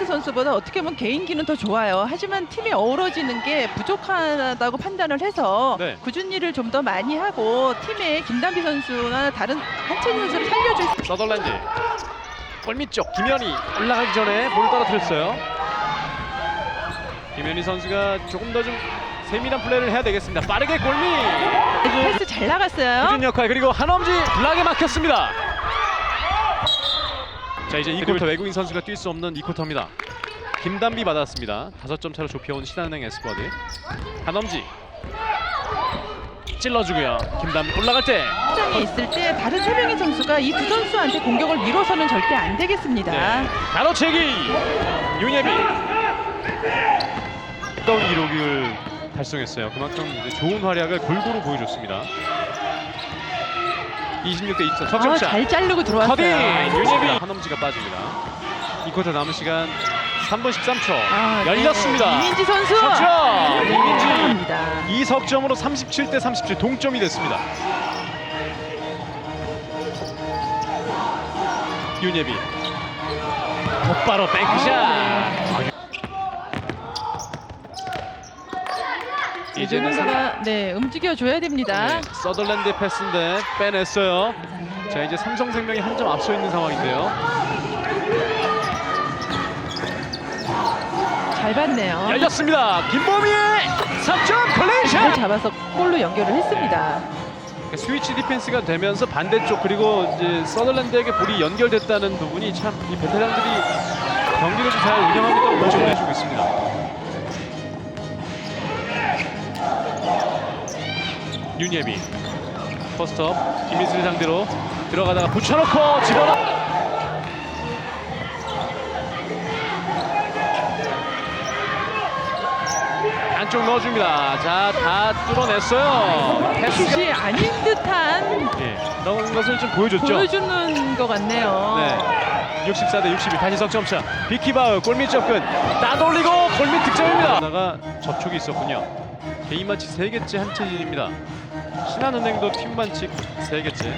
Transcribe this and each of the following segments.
벤투 선수보다 어떻게 보면 개인기는 더 좋아요. 하지만 팀이 어우러지는 게 부족하다고 판단을 해서 네. 꾸준히를 좀 더 많이 하고 팀의 김단비 선수나 다른 한채진 선수를 살려줄 수 서덜랜드 골밑 쪽 김현희 올라가기 전에 볼 떨어뜨렸어요. 김현희 선수가 조금 더 좀 세밀한 플레이를 해야 되겠습니다. 빠르게 골밑 패스 잘 나갔어요. 꾸준 역할 그리고 한엄지 블락에 막혔습니다. 자 이제 2쿼터 외국인 선수가 뛸 수 없는 2쿼터입니다. 김단비 받았습니다. 5점 차로 좁혀온 신한은행 에스쿼드 한엄지 찔러주고요. 김단비 올라갈 때 점이 있을 때 다른 세 명의 선수가 이 두 선수한테 공격을 밀어서는 절대 안 되겠습니다. 네. 가로채기 윤예비 어떤 기록을 달성했어요. 그만큼 이제 좋은 활약을 골고루 보여줬습니다. 26대 24 아, 석점차 잘 자르고 들어왔어요. 윤예비 한엄지가 빠집니다. 이 쿼터 남은 시간 3분 13초 아, 네. 열렸습니다. 이민지 선수. 석점 이민지 입니다. 이 석점으로 37대 37 동점이 됐습니다. 윤예비 곧바로 뱅크샷. 아, 이제는 네 움직여 줘야 됩니다. 네, 서덜랜드 패스인데 빼냈어요. 자 이제 삼성생명이 한 점 앞서 있는 상황인데요. 잘 봤네요. 열렸습니다. 김보미의 3점 잘 컬레이션. 잡아서 골로 연결을 했습니다. 스위치 디펜스가 되면서 반대쪽 그리고 이제 서덜랜드에게 볼이 연결됐다는 부분이 참 이 베테랑들이 경기를 좀 잘 운영하고 있다고 보여주고 해주고 있습니다. 윤예비 퍼스트업 김민수를 상대로 들어가다가 붙여놓고 집어넣 안쪽 넣어줍니다. 자, 다 뚫어냈어요. 패스가 아닌 듯한 예, 그런 것을 좀 보여줬죠. 보여주는 것 같네요. 네. 64대61 다시 석점차. 비키바울 골밑 접근. 따돌리고 골밑 득점입니다. 하나가 접촉이 있었군요. 개인 만치 3개째 한채진입니다. 신한은행도 팀 만치 3개째.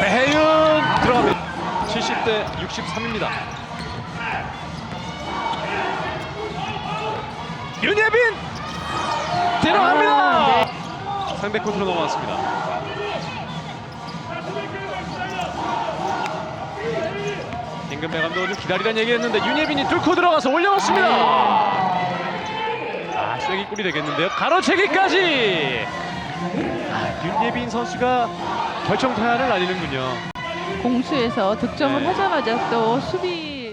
배혜윤 들어갑니다. 70대 63입니다. 윤예빈! 들어갑니다! 아, 상대 코트로 넘어왔습니다 임금배 감독은 좀 기다리란 얘기했는데 윤예빈이 뚫고 들어가서 올려놓습니다. 아 쐐기 골이 되겠는데요. 가로채기까지. 아, 윤예빈 선수가 결정타를 날리는군요. 공수에서 득점을 네. 하자마자 또 수비